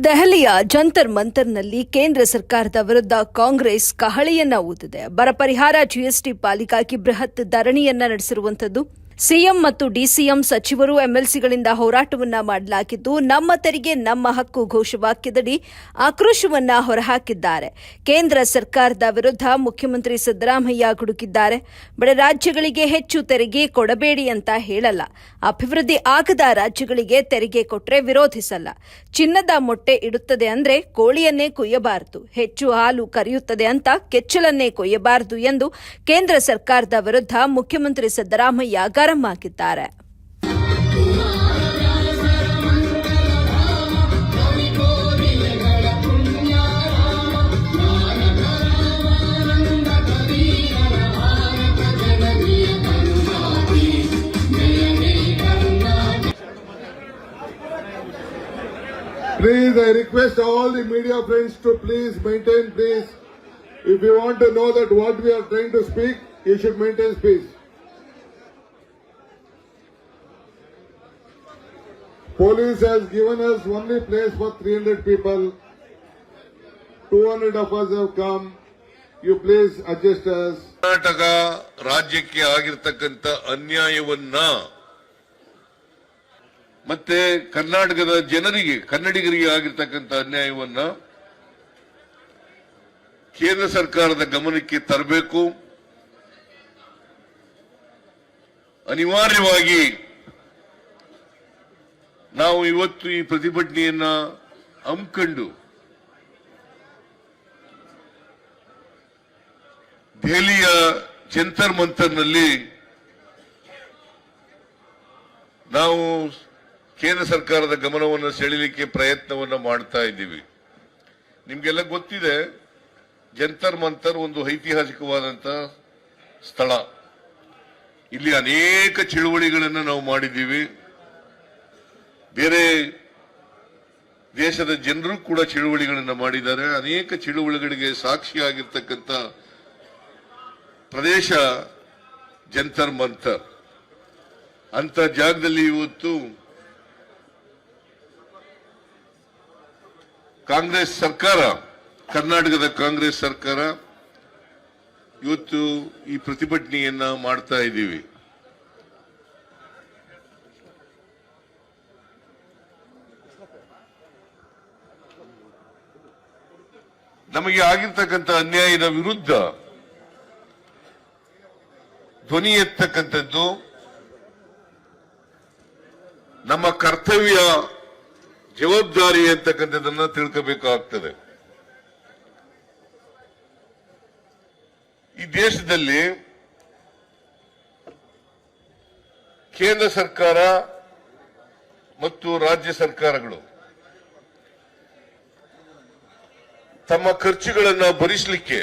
ದೆಹಲಿಯ ಜಂತರ್ ಮಂತರ್ನಲ್ಲಿ ಕೇಂದ್ರ ಸರ್ಕಾರದ ವಿರುದ್ಧ ಕಾಂಗ್ರೆಸ್ ಕಹಳೆಯನ್ನ ಊದಿದೆ. ಬರ ಪರಿಹಾರ ಜಿಎಸ್ಟಿ ಪಾಲಿಗಾಗಿ ಬೃಹತ್ ಧರಣಿಯನ್ನ ನಡೆಸಿರುವಂತದ್ದು ಸಿಎಂ ಮತ್ತು ಡಿಸಿಎಂ ಸಚಿವರು ಎಂಎಲ್ಸಿಗಳಿಂದ ಹೋರಾಟವನ್ನ ಮಾಡಲಾಗಿದ್ದು, ನಮ್ಮ ತೆರಿಗೆ, ನಮ್ಮ ಹಕ್ಕು ಘೋಷವಾಕ್ಯದಡಿ ಆಕ್ರೋಶವನ್ನ ಹೊರಹಾಕಿದ್ದಾರೆ. ಕೇಂದ್ರ ಸರ್ಕಾರದ ವಿರುದ್ಧ ಮುಖ್ಯಮಂತ್ರಿ ಸಿದ್ದರಾಮಯ್ಯ ಗುಡುಕಿದ್ದಾರೆ ಬಡ ರಾಜ್ಯಗಳಿಗೆ ಹೆಚ್ಚು ತೆರಿಗೆ ಕೊಡಬೇಡಿ ಅಂತ ಹೇಳಲ್ಲ. ಅಭಿವೃದ್ಧಿ ಆಗದ ರಾಜ್ಯಗಳಿಗೆ ತೆರಿಗೆ ಕೊಟ್ಟರೆ ವಿರೋಧಿಸಲ್ಲ. ಚಿನ್ನದ ಮೊಟ್ಟೆ ಇಡುತ್ತದೆ ಅಂದ್ರೆ ಕೋಳಿಯನ್ನೇ ಕೊಯ್ಯಬಾರದು. ಹೆಚ್ಚು ಹಾಲು ಕರೆಯುತ್ತದೆ ಅಂತ ಕೆಚ್ಚಲನ್ನೇ ಕೊಯ್ಯಬಾರದು ಎಂದು ಕೇಂದ್ರ ಸರ್ಕಾರದ ವಿರುದ್ಧ ಮುಖ್ಯಮಂತ್ರಿ ಸಿದ್ದರಾಮಯ್ಯ ಕರಂ Please, I request all the media friends to please maintain peace. If you want to know that what we are trying to speak, you should maintain peace. Police has given us only place for 300 people. 200 of us have come. You please adjust us. Karnataka ರಾಜ್ಯಕ್ಕೆ ಆಗಿರ್ತಕ್ಕಂಥ ಅನ್ಯಾಯವನ್ನ ಮತ್ತೆ ಕರ್ನಾಟಕದ ಜನರಿಗೆ, ಕನ್ನಡಿಗರಿಗೆ ಆಗಿರ್ತಕ್ಕಂಥ ಅನ್ಯಾಯವನ್ನ ಕೇಂದ್ರ ಸರ್ಕಾರದ ಗಮನಕ್ಕೆ ತರಬೇಕು ಅನಿವಾರ್ಯವಾಗಿ ನಾವು ಇವತ್ತು ಈ ಪ್ರತಿಭಟನೆಯನ್ನ ಹಮ್ಮಿಕೊಂಡು ದೆಹಲಿಯ ಜಂತರ್ ಮಂತರ್ನಲ್ಲಿ ನಾವು ಕೇಂದ್ರ ಸರ್ಕಾರದ ಗಮನವನ್ನು ಸೆಳೆಯಲಿಕ್ಕೆ ಪ್ರಯತ್ನವನ್ನು ಮಾಡ್ತಾ ಇದ್ದೀವಿ. ನಿಮ್ಗೆಲ್ಲ ಗೊತ್ತಿದೆ, ಜಂತರ್ ಮಂತರ್ ಒಂದು ಐತಿಹಾಸಿಕವಾದಂತ ಸ್ಥಳ. ಇಲ್ಲಿ ಅನೇಕ ಚಳುವಳಿಗಳನ್ನು ನಾವು ಮಾಡಿದ್ದೀವಿ. ಬೇರೆ ದೇಶದ ಜನರು ಕೂಡ ಚಳುವಳಿಗಳನ್ನು ಮಾಡಿದ್ದಾರೆ. ಅನೇಕ ಚಳುವಳಿಗಳಿಗೆ ಸಾಕ್ಷಿಯಾಗಿರ್ತಕ್ಕಂಥ ಪ್ರದೇಶ ಜಂತರ್ ಮಂತರ್. ಅಂತ ಜಾಗದಲ್ಲಿ ಇವತ್ತು ಕಾಂಗ್ರೆಸ್ ಸರ್ಕಾರ, ಕರ್ನಾಟಕದ ಕಾಂಗ್ರೆಸ್ ಸರ್ಕಾರ, ಇವತ್ತು ಈ ಪ್ರತಿಭಟನೆಯನ್ನ ಮಾಡ್ತಾ ಇದ್ದೀವಿ. ನಮಗೆ ಆಗಿರ್ತಕ್ಕಂಥ ಅನ್ಯಾಯದ ವಿರುದ್ಧ ಧ್ವನಿ ಎತ್ತಕ್ಕಂಥದ್ದು ನಮ್ಮ ಕರ್ತವ್ಯ ಜವಾಬ್ದಾರಿ ಅಂತಕ್ಕಂಥದ್ದನ್ನ ತಿಳ್ಕೋಬೇಕಾಗ್ತದೆ. ಈ ದೇಶದಲ್ಲಿ ಕೇಂದ್ರ ಸರ್ಕಾರ ಮತ್ತು ರಾಜ್ಯ ಸರ್ಕಾರಗಳು ತಮ್ಮ ಖರ್ಚುಗಳನ್ನು ಭರಿಸಲಿಕ್ಕೆ